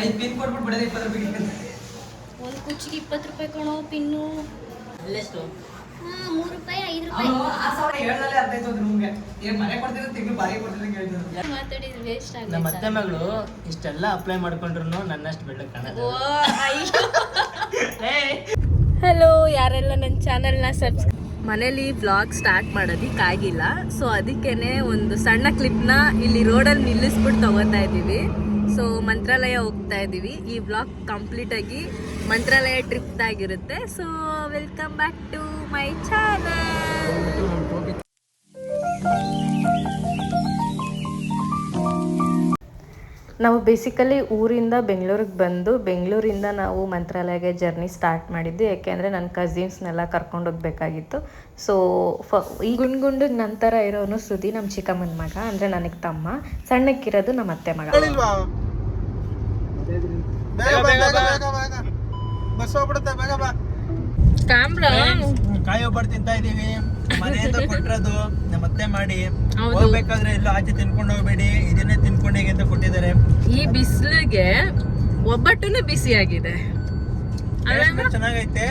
ಐದು ಪಿನ್ ಕೊಟ್ಬಿಟ್ಟು ಬಿಡೋದು ಇಪ್ಪತ್ತು ರೂಪಾಯಿ ಒಂದು ಕುಚ್ಚಿಗೆ ಇಪ್ಪತ್ತು ರೂಪಾಯಿ ಕಣೋ ಪಿನ್ನು. ಅಲ್ಲೆಷ್ಟು? ಹಾ ಮೂರು ರೂಪಾಯಿ ಐದು ರೂಪಾಯಿ. ಅವನು ಆ ಸಾವಿರ ಹೇಳ್ದಲ್ಲೇ ಅರ್ಥ ಆಯ್ತು ಅದು ನಿಮ್ಗೆ. ಈಗ ಮನೆ ಕೊಡ್ತಿದ್ರೆ ತಿಂಗಳು ಬಾರಿ ಕೊಡ್ತಿದ್ರೆ ಕೇಳ್ತಿದ್ರು ಮಾತಾಡಿದ್ರೆ ವೇಸ್ಟ್ ನಮ್ಮ ಅತ್ತೆ ಮಗಳು ಇಷ್ಟೆಲ್ಲ ಅಪ್ಲೈ ಮಾಡ್ಕೊಂಡ್ರು ನನ್ನಷ್ಟು ಬೆಳ್ಳ ಕಾಣಲ್ಲ ಹಲೋ ಯಾರೆಲ್ಲ ನನ್ನ ಚಾನಲ್ನ ಸಬ್ಸ್ಕ್ರೈಬ್ ಮನೇಲಿ ಬ್ಲಾಗ್ ಸ್ಟಾರ್ಟ್ ಮಾಡೋದಕ್ಕಾಗಿಲ್ಲ ಸೊ ಅದಕ್ಕೇನೆ ಒಂದು ಸಣ್ಣ ಕ್ಲಿಪ್ನ ಇಲ್ಲಿ ರೋಡಲ್ಲಿ ನಿಲ್ಲಿಸ್ಬಿಟ್ಟು ತಗೋತಾ ಇದ್ದೀವಿ. ಸೊ ಮಂತ್ರಾಲಯ ಹೋಗ್ತಾ ಇದ್ದೀವಿ. ಈ ಬ್ಲಾಗ್ ಕಂಪ್ಲೀಟ್ ಆಗಿ ಮಂತ್ರಾಲಯ ಟ್ರಿಪ್ ಆಗಿರುತ್ತೆ so welcome back to my channel ನಾವು ಬೇಸಿಕಲಿ ಊರಿಂದ ಬೆಂಗಳೂರಿಗೆ ಬಂದು ಬೆಂಗಳೂರಿಂದ ನಾವು ಮಂತ್ರಾಲಯಗೆ ಜರ್ನಿ ಸ್ಟಾರ್ಟ್ ಮಾಡಿದ್ದು. ಯಾಕೆಂದರೆ ನನ್ನ ಕಸಿನ್ಸ್ನೆಲ್ಲ ಕರ್ಕೊಂಡು ಹೋಗ್ಬೇಕಾಗಿತ್ತು. ಸೊ ಫ ಈ ಗುಂಡು ನಂತರ ಇರೋನು ಸುದಿ ನಮ್ಮ ಚಿಕ್ಕಮ್ಮನ ಮಗ. ಅಂದರೆ ನನಗೆ ತಮ್ಮ. ಸಣ್ಣಕ್ಕಿರೋದು ನಮ್ಮ ಅತ್ತೆ ಮಗ. ಬೇಗ ಬೇಗ, ಬೇಗ, ಬೇಗ. ಬಸ್ ಹೋಗ್ಬಿಡುತ್ತೆ ಬೇಗ ಬಾ. ಕಾಯಿ ಒಬ್ಬರು ತಿಂತಾ ಇದೀವಿ. ಮನೆಯಿಂದ ಕೊಟ್ಟಿರೋದು ನಮ್ಮ ಅತ್ತೆ ಮಾಡಿ. ಹೋಗ್ಬೇಕಾದ್ರೆ ಎಲ್ಲ ಆಚೆ ತಿನ್ಕೊಂಡು ಹೋಗ್ಬೇಡಿ. ಇದನ್ನೇ ತಿನ್ಕೊಂಡೇಗೆ ಅಂತ ಕೊಟ್ಟಿದ್ದಾರೆ. ಈ ಬಿಸಿಲಿಗೆ ಒಬ್ಬಟ್ಟುನು ಬಿಸಿ ಆಗಿದೆ ಚೆನ್ನಾಗೈತೆ.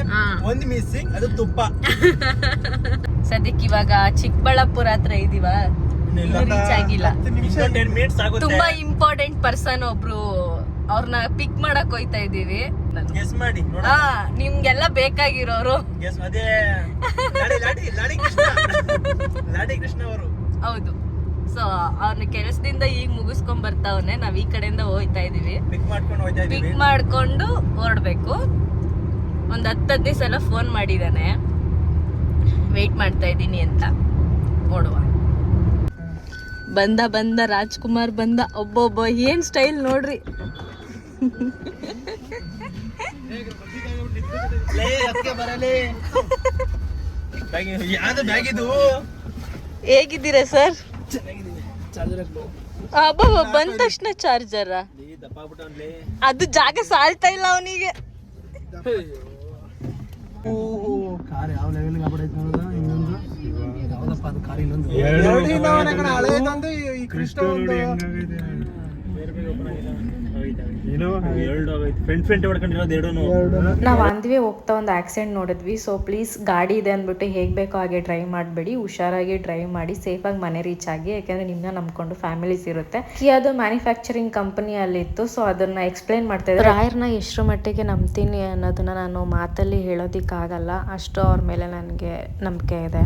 ಒಂದ್ ಮಿಸ್ಸಿಂಗ್ ಅದು ತುಪ್ಪ. ಸದ್ಯಕ್ಕೆ ಇವಾಗ ಚಿಕ್ಕಬಳ್ಳಾಪುರ ಹತ್ರ ಇದೀವ. ರೀಚ್ ಆಗಿಲ್ಲ. ಟೆನ್ ಮಿನಿಟ್ಸ್ ಆಗುತ್ತೆ. ತುಂಬಾ ಇಂಪಾರ್ಟೆಂಟ್ ಪರ್ಸನ್ ಒಬ್ರು ಅವ್ರನ್ನ ಪಿಕ್ ಮಾಡಕ್ ಹೋಯ್ತಾ ಇದೀವಿ ಗೆಸ್ ಮಾಡಿ ನೋಡ ಆ ನಿಮ್ಗೆಲ್ಲ ಬೇಕಾಗಿರೋರು. ಗೆಸ್ ಅದೇ ಲಾಡಿ ಲಾಡಿ ಲಾಡಿ ಕೃಷ್ಣ. ಲಾಡಿ ಕೃಷ್ಣ ಅವರು. ಹೌದು. ಸೊ ಅವ್ರನ್ನ ಕೆಲಸದಿಂದ ಈಗ ಮುಗಿಸ್ಕೊಂಡ್ ಬರ್ತಾವನೆ. ನಾವ್ ಈ ಕಡೆಯಿಂದ ಹೋಯ್ತಾ ಇದೀವಿ ಪಿಕ್ ಮಾಡ್ಕೊಂಡು ಪಿಕ್ ಇದೀವಿ ಮಾಡ್ಕೊಂಡು ಹೊರಡ್ಬೇಕು. ಒಂದ್ ಹತ್ತು ಹದಿನೈದು ಸಲ ಫೋನ್ ಮಾಡಿದಾನೆ. ವೆಯ್ಟ್ ಮಾಡ್ತಾ ಇದ್ದೀನಿ ಅಂತ. ನೋಡುವ ಬಂದ ಬಂದ ರಾಜ್ಕುಮಾರ್ ಬಂದ. ಒಬ್ಬೊಬ್ಬ ಏನ್ ಸ್ಟೈಲ್ ನೋಡ್ರಿ. ಲೇ ಅದಕ್ಕೆ ಬರಲಿ. ಬ್ಯಾಗ್ ಯಾವ್ದು ಬ್ಯಾಗ್ ಇದು? ಹೇಗಿದ್ದೀರಾ ಸರ್? ಬಂದ ತಕ್ಷಣ ಚಾರ್ಜರ. ಅದು ಜಾಗ ಸಾಲ್ತಾ ಇಲ್ಲ ಅವನಿಗೆ. ಈ ನಾವು. ಅಂದ್ವಿ ಹೋಗ್ತಾ ಒಂದು ಆಕ್ಸಿಡೆಂಟ್ ನೋಡಿದ್ವಿ ಸೊ ಪ್ಲೀಸ್ ಗಾಡಿ ಇದೆ ಅಂದ್ಬಿಟ್ಟು ಹೇಗ್ ಬೇಕೋ ಹಾಗೆ ಡ್ರೈವ್ ಮಾಡಬೇಡಿ ಹುಷಾರಾಗಿ ಡ್ರೈವ್ ಮಾಡಿ ಸೇಫಾಗಿ ಮನೆ ರೀಚ್ ಆಗಿ ಯಾಕಂದ್ರೆ ನಿಮ್ಮನ್ನ ನಂಬ್ಕೊಂಡು ಫ್ಯಾಮಿಲೀಸ್ ಇರುತ್ತೆ. ಅದು ಮ್ಯಾನುಫ್ಯಾಕ್ಚರಿಂಗ್ ಕಂಪನಿಯಲ್ಲಿತ್ತು ಸೊ ಅದನ್ನ ಎಕ್ಸ್ಪ್ಲೈನ್ ಮಾಡ್ತಾ ಇದ್ದಾರೆ. ರಾಯರ್ನ ಎಷ್ಟರ ಮಟ್ಟಿಗೆ ನಂಬ್ತೀನಿ ಅನ್ನೋದನ್ನ ನಾನು ಮಾತಲ್ಲಿ ಹೇಳೋದಕ್ಕಾಗಲ್ಲ ಅಷ್ಟು ಅವ್ರ ಮೇಲೆ ನನಗೆ ನಂಬಿಕೆ ಇದೆ.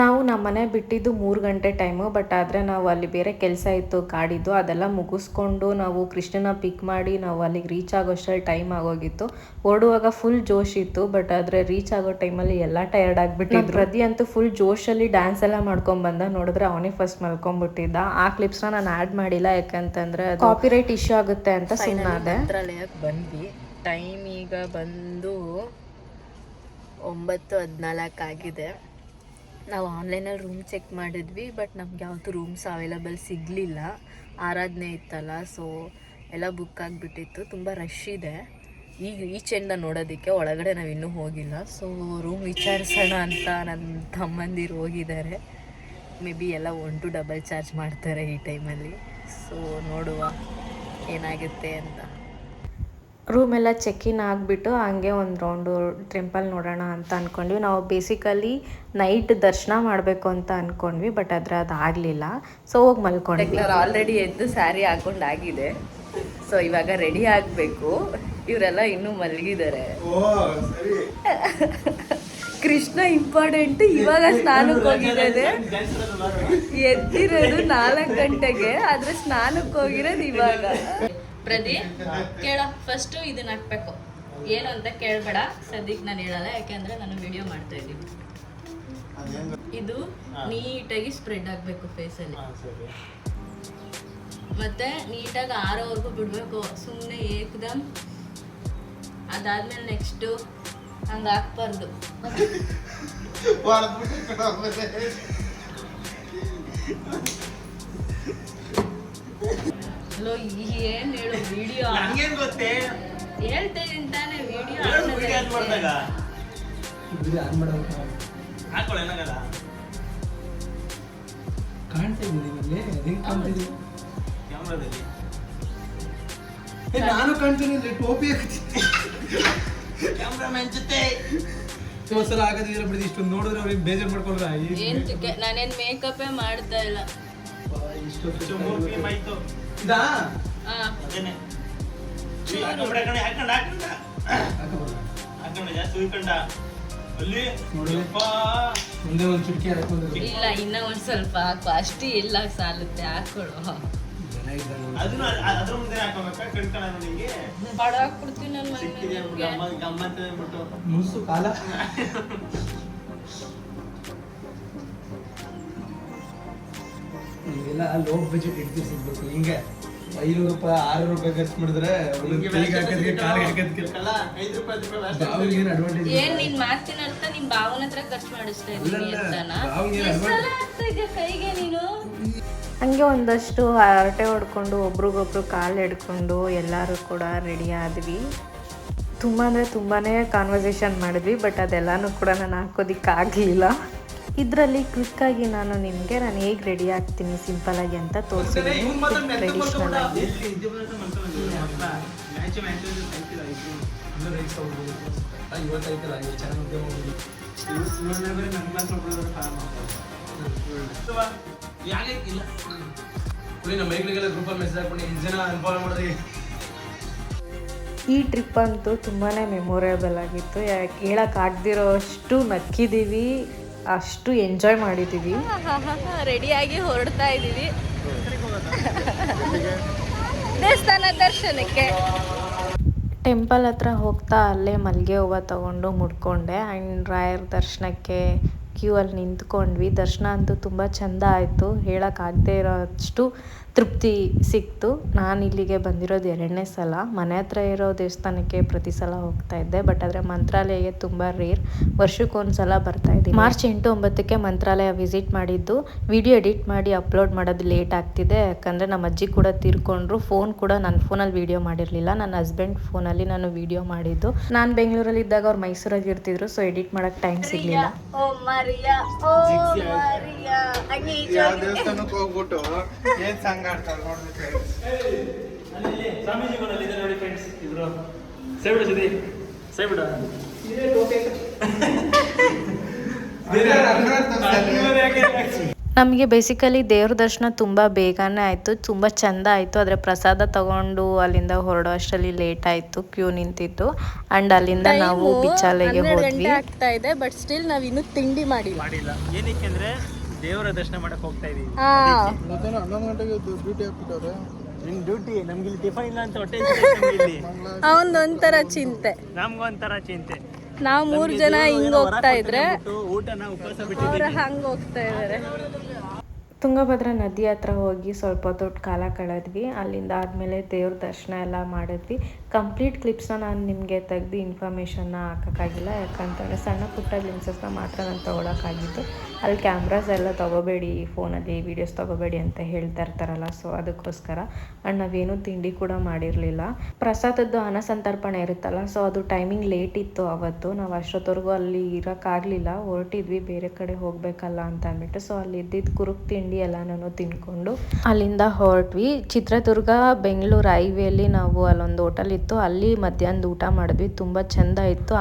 ನಾವು ನಮ್ಮ ಮನೆ ಬಿಟ್ಟಿದ್ದು ಮೂರು ಗಂಟೆ ಟೈಮು ಬಟ್ ಆದರೆ ನಾವು ಅಲ್ಲಿ ಬೇರೆ ಕೆಲಸ ಇತ್ತು ಕಾಡಿದ್ದು ಅದೆಲ್ಲ ಮುಗಿಸ್ಕೊಂಡು ನಾವು ಕೃಷ್ಣನ ಪಿಕ್ ಮಾಡಿ ನಾವು ಅಲ್ಲಿಗೆ ರೀಚ್ ಆಗೋಷ್ಟರಲ್ಲಿ ಟೈಮ್ ಆಗೋಗಿತ್ತು. ಓಡುವಾಗ ಫುಲ್ ಜೋಶ್ ಇತ್ತು ಬಟ್ ಆದರೆ ರೀಚ್ ಆಗೋ ಟೈಮಲ್ಲಿ ಎಲ್ಲ ಟಯರ್ಡ್ ಆಗಿಬಿಟ್ಟಿದ್ರು. ಪ್ರತಿ ಅಂತೂ ಫುಲ್ ಜೋಶಲ್ಲಿ ಡ್ಯಾನ್ಸ್ ಎಲ್ಲ ಮಾಡ್ಕೊಂಡ್ ಬಂದ. ನೋಡಿದ್ರೆ ಅವನೇ ಫಸ್ಟ್ ಮಲ್ಕೊಂಡ್ಬಿಟ್ಟಿದ್ದ. ಆ ಕ್ಲಿಪ್ಸ್ನ ನಾನು ಆ್ಯಡ್ ಮಾಡಿಲ್ಲ ಯಾಕಂತಂದ್ರೆ ಕಾಪಿರೈಟ್ ಇಶ್ಯೂ ಆಗುತ್ತೆ ಅಂತ ಸುಮ್ಮನಾದೆ ಬಂದ್ವಿ. ಟೈಮ್ ಈಗ ಬಂದು ಒಂಬತ್ತು ಹದಿನಾಲ್ಕು ಆಗಿದೆ. ನಾವು ಆನ್ಲೈನಲ್ಲಿ ರೂಮ್ ಚೆಕ್ ಮಾಡಿದ್ವಿ ಬಟ್ ನಮ್ಗೆ ಯಾವತ್ತೂ ರೂಮ್ಸ್ ಅವೈಲಬಲ್ ಸಿಗಲಿಲ್ಲ. ಆರಾಧನೆ ಇತ್ತಲ್ಲ ಸೊ ಎಲ್ಲ ಬುಕ್ ಆಗಿಬಿಟ್ಟಿತ್ತು. ತುಂಬ ರಶ್ ಇದೆ. ಈಗ ಈಚೆಂದ ನೋಡೋದಕ್ಕೆ ಒಳಗಡೆ ನಾವು ಇನ್ನೂ ಹೋಗಿಲ್ಲ. ಸೊ ರೂಮ್ ವಿಚಾರಿಸೋಣ ಅಂತ ನನ್ನ ತಮ್ಮಂದಿರು ಹೋಗಿದ್ದಾರೆ. ಮೇ ಬಿ ಎಲ್ಲ ಒನ್ ಟು ಡಬಲ್ ಚಾರ್ಜ್ ಮಾಡ್ತಾರೆ ಈ ಟೈಮಲ್ಲಿ ಸೊ ನೋಡುವ ಏನಾಗುತ್ತೆ ಅಂತ. ರೂಮ್ ಎಲ್ಲ ಚೆಕ್ ಇನ್ ಆಗಿಬಿಟ್ಟು ಹಂಗೆ ಒಂದು ರೌಂಡು ಟೆಂಪಲ್ ನೋಡೋಣ ಅಂತ ಅಂದ್ಕೊಂಡ್ವಿ ನಾವು ಬೇಸಿಕಲಿ ನೈಟ್ ದರ್ಶನ ಮಾಡಬೇಕು ಅಂತ ಅಂದ್ಕೊಂಡ್ವಿ ಬಟ್ ಆದರೆ ಅದು ಆಗಲಿಲ್ಲ ಸೊ ಹೋಗಿ ಮಲ್ಕೊಂಡ್ವಿ. ಆಲ್ರೆಡಿ ಎದ್ದು ಸ್ಯಾರಿ ಹಾಕೊಂಡಾಗಿದೆ ಸೊ ಇವಾಗ ರೆಡಿ ಆಗಬೇಕು. ಇವರೆಲ್ಲ ಇನ್ನೂ ಮಲಗಿದ್ದಾರೆ. ಕೃಷ್ಣ ಇಂಪಾರ್ಟೆಂಟ್ ಇವಾಗ ಸ್ನಾನಕ್ಕೆ ಹೋಗಿರೋದೆ. ಎದ್ದಿರೋದು ನಾಲ್ಕು ಗಂಟೆಗೆ ಆದ್ರೆ ಸ್ನಾನಕ್ಕೆ ಹೋಗಿರೋದು ಇವಾಗ. ಪ್ರದೀಪ್ ಕೇಳ ಫಸ್ಟ್ ಇದನ್ನ ಹಾಕ್ಬೇಕು. ಏನು ಅಂತ ಕೇಳಬೇಡ. ಸದ್ಯಕ್ಕೆ ನಾನು ಹೇಳಲ್ಲ ಯಾಕೆಂದ್ರೆ ನಾನು ವಿಡಿಯೋ ಮಾಡ್ತಾ ಇದ್ದೀನಿ. ಇದು ನೀಟಾಗಿ ಸ್ಪ್ರೆಡ್ ಆಗಬೇಕು ಫೇಸಲ್ಲಿ ಮತ್ತೆ ನೀಟಾಗಿ ಆರೋವರೆಗೂ ಬಿಡಬೇಕು. ಸುಮ್ಮನೆ ಏಕದಮ್ ಅದಾದ್ಮೇಲೆ ನೆಕ್ಸ್ಟು ಹಂಗೆ ಹಾಕ್ಬಾರ್ದು. ಹಲೋ ಏನು ಹೇಳು ವಿಡಿಯೋ ಹಂಗೇನ್ ಗೊತ್ತೇ? ಹೇಳ್ತಾ ತಾನೇ ವಿಡಿಯೋ ವಿಡಿಯೋ ಆನ್ ಮಾಡಿದಾಗ? ಹಾಕೊಳ್ಳ ಏನಾಗಲ್ಲ ಕಾಣ್ತಾ ಇದ್ದೀನಿ ಹೆಂಗ್ ಕಾಣ್ತಿದ್ದೀನಿ ಕ್ಯಾಮ್ರಾದಲ್ಲಿ ಏ, ನಾನು ಕಾಣ್ತೀನಿ ಇಲ್ಲಿ ಟೋಪಿ ಕ್ಯಾಮ್ರಾಮನ್ ಜೊತೆ. ಒಂದ್ಸಲ ಆಗದಿದ್ರೆ ಬಿಡಿ ಇಷ್ಟೊಂದು ನೋಡಿದ್ರೆ ಅವ್ರಿಗೆ ಬೇಜಾರು ಮಾಡ್ಕೊಂಡ್ರ ಏನ್ ಚಿಕ್ಕ ನಾನೇನ್ ಮೇಕಪ್ಪೇ ಮಾಡ್ತಾ ಇಲ್ಲ. ಇದಾ. ಮುಂದೆ ಒಂದು ಚುಟ್ಕಿ ಹಾಕೊಂಡ್ರು. ಇಲ್ಲ ಇನ್ನ ಒಂದ್ ಸ್ವಲ್ಪ ಹಾಕು. ಅಷ್ಟು ಇಲ್ಲ ಸಾಲುತ್ತೆ ಹಾಕೊಳು. ಜನ ಇದ್ದಂಗೆ ಅದನ್ನು ಅದ್ರ ಮುಂದೆ ಹಾಕೋಬೇಕಾ? ಕಣ್ಕಣ ಬಡ ಹಾಕ್ಬಿಡ್ತೀನಿ ನನ್ನ ಸಿಕ್ಕಿದೆ ಮಗನಿಗೆ ಗಮ್ಮ ಗಮ್ಮತ್ ಅಂದ್ಬಿಟ್ಟು ಮುನ್ಸು ಕಾಲ. ನೀವೆಲ್ಲ ಲೋ ಬಜೆಟ್ ಇಡ್ತೀರಿ ಸಿಗ್ಬೇಕು. ಹಿಂಗೆ ಐನೂರು ರೂಪಾಯಿ ಆರುನೂರು ರೂಪಾಯಿ ಖರ್ಚು ಮಾಡಿದ್ರೆ ಏನು ಅಡ್ವಾಂಟೇಜ್ ಏನ್ ನಿನ್ ಮಾತಿನ ಅರ್ಥ ನಿಮ್ ಭಾವನ ಹತ್ರ ಖರ್ಚು ಮಾಡಿಸ್ತಾ ಇದ್ದೀನಿ ಕೈಗೆ ನೀನು? ಹಂಗೆ ಒಂದಷ್ಟು ಹರಟೆ ಹೊಡ್ಕೊಂಡು ಒಬ್ರಿಗೊಬ್ರು ಕಾಲು ಹಿಡ್ಕೊಂಡು ಎಲ್ಲರೂ ಕೂಡ ರೆಡಿ ಆದ್ವಿ. ತುಂಬ ಅಂದರೆ ತುಂಬಾ ಕಾನ್ವರ್ಸೇಷನ್ ಮಾಡಿದ್ವಿ ಬಟ್ ಅದೆಲ್ಲನೂ ಕೂಡ ನಾನು ಹಾಕೋದಿಕ್ಕಾಗಲಿಲ್ಲ. ಇದರಲ್ಲಿ ಕ್ವಿಕ್ಕಾಗಿ ನಾನು ನಿಮಗೆ ನಾನು ಹೇಗೆ ರೆಡಿ ಆಗ್ತೀನಿ ಸಿಂಪಲಾಗಿ ಅಂತ ತೋರಿಸಿದ್ದೀನಿ ಟ್ರೆಡಿಷ್ನಲ್ ಆಗಿ. ಇವತ್ತೈತಲ್ಲ ಯಾಕೆ? ಇಲ್ಲ. ಕುಡಿ ನಮ್ಮ ಮೈಕ್ಳಿಗೆಲ್ಲ ಗ್ರೂಪಲ್ಲಿ ಮೆಸೇಜ್ ಹಾಕೊಂಡು ಎಷ್ಟು ಜನ ಅನ್ಫಾಲೋ ಮಾಡಿದ್ರೆ ಈ ಟ್ರಿಪ್ ಅಂತೂ ತುಂಬಾ ಮೆಮೊರೇಬಲ್ ಆಗಿತ್ತು. ಯಾಕೆ ಹೇಳೋಕ್ಕಾಗ್ದಿರೋ ಅಷ್ಟು ನಕ್ಕಿದ್ದೀವಿ ಅಷ್ಟು ಎಂಜಾಯ್ ಮಾಡಿದ್ದೀವಿ ರೆಡಿಯಾಗಿ ಹೊರಡ್ತಾ ಇದೀವಿ. ದೇವಸ್ಥಾನ ದರ್ಶನಕ್ಕೆ. ಟೆಂಪಲ್ ಹತ್ರ ಹೋಗ್ತಾ ಅಲ್ಲೇ ಮಲ್ಲಿಗೆ ಹೂವ ತಗೊಂಡು ಮುಡ್ಕೊಂಡೆ. ಆ್ಯಂಡ್ ರಾಯರ್ ದರ್ಶನಕ್ಕೆ ಕ್ಯೂ ಅಲ್ಲಿ ನಿಂತ್ಕೊಂಡ್ವಿ. ದರ್ಶನ ಅಂತೂ ತುಂಬ ಚೆಂದ ಆಯಿತು. ಹೇಳೋಕ್ಕಾಗದೇ ಇರೋಷ್ಟು ತೃಪ್ತಿ ಸಿಕ್ತು. ನಾನು ಇಲ್ಲಿಗೆ ಬಂದಿರೋದು ಎರಡನೇ ಸಲ. ಮನೆ ಹತ್ರ ಇರೋ ದೇವಸ್ಥಾನಕ್ಕೆ ಪ್ರತಿ ಸಲ ಹೋಗ್ತಾ ಇದ್ದೆ ಬಟ್ ಆದರೆ ಮಂತ್ರಾಲಯಕ್ಕೆ ತುಂಬ ರೇರ್ ವರ್ಷಕ್ಕೊಂದು ಸಲ ಬರ್ತಾ ಇದ್ದೀನಿ. ಮಾರ್ಚ್ ಎಂಟು ಒಂಬತ್ತಕ್ಕೆ ಮಂತ್ರಾಲಯ ವಿಸಿಟ್ ಮಾಡಿದ್ದು. ವಿಡಿಯೋ ಎಡಿಟ್ ಮಾಡಿ ಅಪ್ಲೋಡ್ ಮಾಡೋದು ಲೇಟ್ ಆಗ್ತಿದೆ. ಯಾಕಂದರೆ ನಮ್ಮ ಅಜ್ಜಿ ಕೂಡ ತಿರ್ಕೊಂಡ್ರು. ಫೋನ್ ಕೂಡ ನನ್ನ ಫೋನಲ್ಲಿ ವಿಡಿಯೋ ಮಾಡಿರಲಿಲ್ಲ. ನನ್ನ ಹಸ್ಬೆಂಡ್ ಫೋನಲ್ಲಿ ನಾನು ವಿಡಿಯೋ ಮಾಡಿದ್ದು. ನಾನು ಬೆಂಗಳೂರಲ್ಲಿ ಇದ್ದಾಗ ಅವ್ರು ಮೈಸೂರಲ್ಲಿ ಇರ್ತಿದ್ರು ಸೊ ಎಡಿಟ್ ಮಾಡೋಕ್ಕೆ ಟೈಮ್ ಸಿಗಲಿಲ್ಲ. Oh Maria oh Maria. ಹಂಗೆ ಸ್ವಾಮೀಜಿ ಇದೆ ನೋಡಿ ಫ್ರೆಂಡ್ಸ್ ಇದ್ರು ಸೇಬಿಡ ಸಿದಿ ಸೇಬಿಡ ನಮಗೆ ಬೇಸಿಕಲಿ ದೇವ್ರ ದರ್ಶನ ತುಂಬ ಬೇಗನೆ ಆಯಿತು ತುಂಬ ಚೆಂದ ಆಯಿತು. ಆದರೆ ಪ್ರಸಾದ ತಗೊಂಡು ಅಲ್ಲಿಂದ ಹೊರಡೋ ಅಷ್ಟರಲ್ಲಿ ಲೇಟ್ ಆಯಿತು ಕ್ಯೂ ನಿಂತಿತ್ತು. ಆ್ಯಂಡ್ ಅಲ್ಲಿಂದ ನಾವು ಬಿಚ್ಚಾಲೆಗೆ ಹೋದ್ವಿ. ಆಗ್ತಾ ಇದೆ ಬಟ್ ಸ್ಟಿಲ್ ನಾವು ಇನ್ನೂ ತಿಂಡಿ ಮಾಡಿಲ್ಲ. ಮಾಡಿಲ್ಲ. ಏನಕ್ಕೆ ಅಂದ್ರೆ ದೇವರ ದರ್ಶನ ಮಾಡಕ್ ಹೋಗ್ತಾ ಇದೀವಿ. ಹನ್ನೊಂದು ಗಂಟೆಗೆ ಡ್ಯೂಟಿ ಹಾಕ್ಬಿಟ್ಟವ್ರೆ. ನಿನ್ ಡ್ಯೂಟಿ ನಮ್ಗೆ ಇಲ್ಲಿ ಟಿಫನ್ ಇಲ್ಲ ಅಂತ ಹೊಟ್ಟೆ ಇಲ್ಲಿ. ಅವನೊಂಥರ ಚಿಂತೆ. ನಮ್ಗೊಂಥರ ಚಿಂತೆ. ನಾವ್ ಮೂರ್ ಜನ ಹಿಂಗ್ ಹೋಗ್ತಾ ಇದ್ರೆ ಊಟನ ಉಪವಾಸ ಅವ್ರ ಬಿಟ್ಟಿದ್ದೀವಿ ಹಂಗ್ ಹೋಗ್ತಾ ಇದಾರೆ. ತುಂಗಭದ್ರಾ ನದಿ ಹತ್ರ ಹೋಗಿ ಸ್ವಲ್ಪ ಹೊತ್ತು ಕಾಲ ಕಳೆದ್ವಿ. ಅಲ್ಲಿಂದ ಆದಮೇಲೆ ದೇವ್ರ ದರ್ಶನ ಎಲ್ಲ ಮಾಡಿದ್ವಿ. ಕಂಪ್ಲೀಟ್ ಕ್ಲಿಪ್ಸ್ನ ನಾನು ನಿಮಗೆ ತೆಗೆದು ಇನ್ಫಾರ್ಮೇಷನ್ನ ಹಾಕೋಕ್ಕಾಗಿಲ್ಲ. ಯಾಕಂತಂದರೆ ಸಣ್ಣ ಪುಟ್ಟ ಗ್ಲಿಮ್ಸಸ್ನ ಮಾತ್ರ ನಾನು ತೊಗೊಳಕ್ಕಾಗಿತ್ತು. ಅಲ್ಲಿ ಕ್ಯಾಮ್ರಾಸ್ ಎಲ್ಲ ತೊಗೋಬೇಡಿ ಫೋನಲ್ಲಿ ವೀಡಿಯೋಸ್ ತೊಗೋಬೇಡಿ ಅಂತ ಹೇಳ್ತಾ ಇರ್ತಾರಲ್ಲ, ಸೊ ಅದಕ್ಕೋಸ್ಕರ. ಆ್ಯಂಡ್ ನಾವೇನು ತಿಂಡಿ ಕೂಡ ಮಾಡಿರಲಿಲ್ಲ. ಪ್ರಸಾದದ್ದು ಅನ್ನ ಸಂತರ್ಪಣೆ ಇರುತ್ತಲ್ಲ, ಸೊ ಅದು ಟೈಮಿಂಗ್ ಲೇಟ್ ಇತ್ತು ಅವತ್ತು. ನಾವು ಅಷ್ಟೊತ್ತವರೆಗೂ ಅಲ್ಲಿ ಇರೋಕ್ಕಾಗಲಿಲ್ಲ. ಹೊರಟಿದ್ವಿ, ಬೇರೆ ಕಡೆ ಹೋಗಬೇಕಲ್ಲ ಅಂತ ಅಂದ್ಬಿಟ್ಟು. ಸೊ ಅಲ್ಲಿ ಇದ್ದಿದ್ದು ಕುರುಕ್ ತಿಂಡಿ ಎಲ್ಲನೂ ತಿನ್ಕೊಂಡು ಅಲ್ಲಿಂದ ಹೊರಟ್ವಿ. ಚಿತ್ರದುರ್ಗ, ಬೆಂಗಳೂರು ಹೈವೇಲಿ ನಾವು ಅಲ್ಲೊಂದು ಹೋಟೆಲ್ ಇತ್ತು. ಅಲ್ಲಿ ಮಧ್ಯಾಹ್ನದ ಊಟ ಮಾಡಿದ್ವಿ. ತುಂಬ ಚೆಂದ ಇತ್ತು.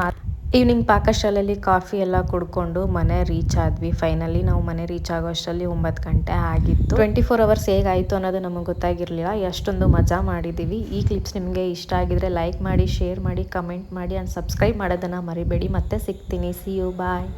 ಈವ್ನಿಂಗ್ ಪಾಕಶಾಲೆಯಲ್ಲಿ ಕಾಫಿ ಎಲ್ಲ ಕುಡ್ಕೊಂಡು ಮನೆ ರೀಚ್ ಆದ್ವಿ. ಫೈನಲಿ ನಾವು ಮನೆ ರೀಚ್ ಆಗೋ ಅಷ್ಟರಲ್ಲಿ ಒಂಬತ್ತು ಗಂಟೆ ಆಗಿತ್ತು. ಟ್ವೆಂಟಿ ಫೋರ್ ಅವರ್ಸ್ ಹೇಗಾಯಿತು ಅನ್ನೋದು ನಮಗೆ ಗೊತ್ತಾಗಿರಲಿಲ್ಲ. ಎಷ್ಟೊಂದು ಮಜಾ ಮಾಡಿದ್ದೀವಿ ಈ ಕ್ಲಿಪ್ಸ್ ನಿಮಗೆ ಇಷ್ಟ ಆಗಿದ್ರೆ ಲೈಕ್ ಮಾಡಿ ಶೇರ್ ಮಾಡಿ ಕಮೆಂಟ್ ಮಾಡಿ ಆ್ಯಂಡ್ ಸಬ್ಸ್ಕ್ರೈಬ್ ಮಾಡೋದನ್ನು ಮರಿಬೇಡಿ. ಮತ್ತೆ ಸಿಗ್ತೀನಿ. C you bye